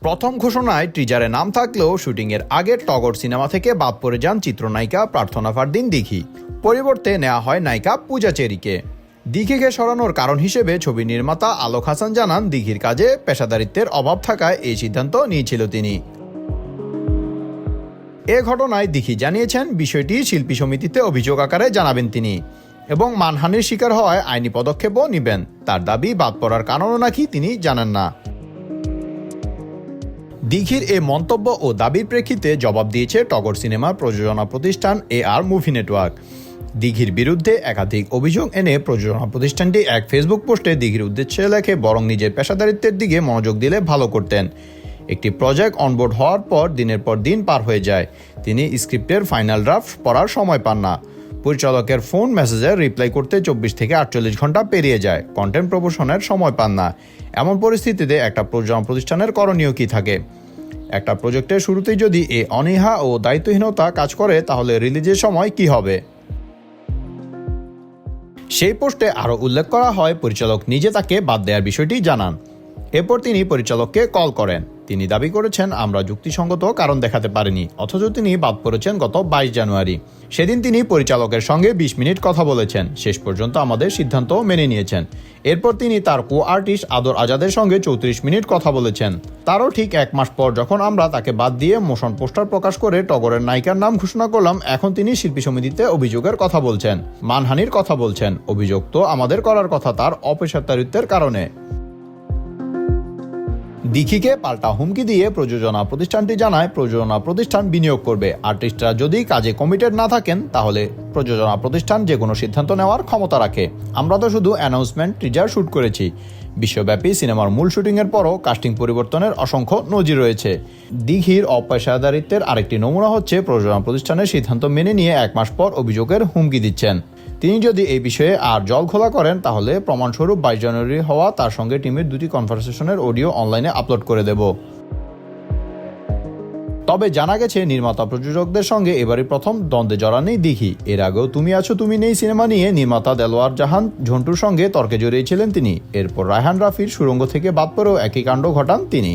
প্রথম ঘোষণায় ট্রিজারে নাম থাকলেও শুটিংয়ের আগে টগর সিনেমা থেকে বাদ পড়ে যান চিত্রনায়িকা প্রার্থনা ফারদিন দিঘি। পরিবর্তে নেওয়া হয় নায়িকা পূজা চেরিকে। দিঘিকে সরানোর কারণ হিসেবে ছবি নির্মাতা আলোক হাসান জানান দিঘির কাজে পেশাদারিত্বের অভাব থাকায় এই সিদ্ধান্ত নিয়েছিল তিনি। এ ঘটনায় দিঘি জানিয়েছেন, বিষয়টি শিল্পী সমিতিতে অভিযোগ আকারে জানাবেন তিনি এবং মানহানির শিকার হওয়ায় আইনি পদক্ষেপও নেবেন। তার দাবি বাদ পড়ার কারণও নাকি তিনি জানেন না। দিঘির এ মন্তব্য ও দাবির প্রেক্ষিতে জবাব দিয়েছে টগর সিনেমার প্রযোজনা প্রতিষ্ঠান এ আর মুভি নেটওয়ার্ক। দিঘির বিরুদ্ধে একাধিক অভিযোগ এনে প্রযোজনা প্রতিষ্ঠানটি এক ফেসবুক পোস্টে দিঘির উদ্দেশ্যে লেখে, বরং নিজের পেশাদারিত্বের দিকে মনোযোগ দিলে ভালো করতেন। একটি প্রজেক্ট অনবোর্ড হওয়ার পর দিনের পর দিন পার হয়ে যায়। তিনি স্ক্রিপ্টের ফাইনাল ড্রাফট পড়ার সময় পান না। পরিচালকের ফোন মেসেজের রিপ্লাই করতে চব্বিশ থেকে আটচল্লিশ ঘণ্টা পেরিয়ে যায়। কন্টেন্ট প্রমোশনের সময় পান না। এমন পরিস্থিতিতে একটা প্রযোজনা প্রতিষ্ঠানের করণীয় কী থাকে? একটা প্রজেক্টের শুরুতেই যদি এ অনীহা ও দায়িত্বহীনতা কাজ করে, তাহলে রিলিজের সময় কি হবে? সেই পোস্টে আরও উল্লেখ করা হয়, পরিচালক নিজে তাকে বাদ দেওয়ার বিষয়টি জানান। এরপর তিনি পরিচালককে কল করেন। তিনি দাবি করেছেন, আমরা যুক্তিসঙ্গত কারণ দেখাতে পারিনি। অথচ তিনি বাদ পড়েছেন গত বাইশ জানুয়ারি। সেদিন তিনি পরিচালকের সঙ্গে বিশ মিনিট কথা বলেছেন। শেষ পর্যন্ত আমাদের সিদ্ধান্ত মেনে নিয়েছেন। এরপর তিনি তার কো আর্টিস্ট আদর আজাদের সঙ্গে চৌত্রিশ মিনিট কথা বলেছেন। তারও ঠিক এক মাস পর যখন আমরা তাকে বাদ দিয়ে মোশন পোস্টার প্রকাশ করে টগরের নায়িকার নাম ঘোষণা করলাম, এখন তিনি শিল্পী সমিতিতে অভিযোগের কথা বলছেন। মানহানির কথা বলছেন। অভিযোগ তো আমাদের করার কথা, তার অপেশাদারিত্বের কারণে। দিঘিকে পাল্টা হুমকি দিয়ে প্রযোজনা প্রতিষ্ঠানটি জানায়, প্রযোজনা প্রতিষ্ঠান বিনিয়োগ করবে। আর্টিস্টরা যদি কাজে কমিটেড না থাকেন, তাহলে প্রযোজনা প্রতিষ্ঠান যে কোনো সিদ্ধান্ত নেওয়ার ক্ষমতা রাখে। আমরা তো শুধু অ্যানাউন্সমেন্ট টিজার শ্যুট করেছি। বিশ্বব্যাপী সিনেমার মূল শুটিংয়ের পরও কাস্টিং পরিবর্তনের অসংখ্য নজির রয়েছে। দিঘির অপেশাদারিত্বের আরেকটি নমুনা হচ্ছে, প্রযোজনা প্রতিষ্ঠানের সিদ্ধান্ত মেনে নিয়ে এক মাস পর অভিযোগের হুমকি দিচ্ছেন। তিনি যদি এই বিষয়ে আর জল খোলা করেন, তাহলে প্রমাণস্বরূপ বাইশ জানুয়ারি হওয়া তার সঙ্গে টিমের দুটি কনভারসেশনের অডিও অনলাইনে আপলোড করে দেব। তবে জানা গেছে, নির্মাতা প্রযোজকদের সঙ্গে এবারই প্রথম দ্বন্দ্বে জড়ানেই দিঘি। এর আগেও তুমি আছো, তুমি নেই সিনেমা নিয়ে নির্মাতা দেলোয়ার জাহান, ঝন্টুর সঙ্গে তর্কে জড়িয়েছিলেন তিনি। এরপর রায়হান রাফির সুরঙ্গ থেকে বাদ পড়েও একই কাণ্ড ঘটান তিনি।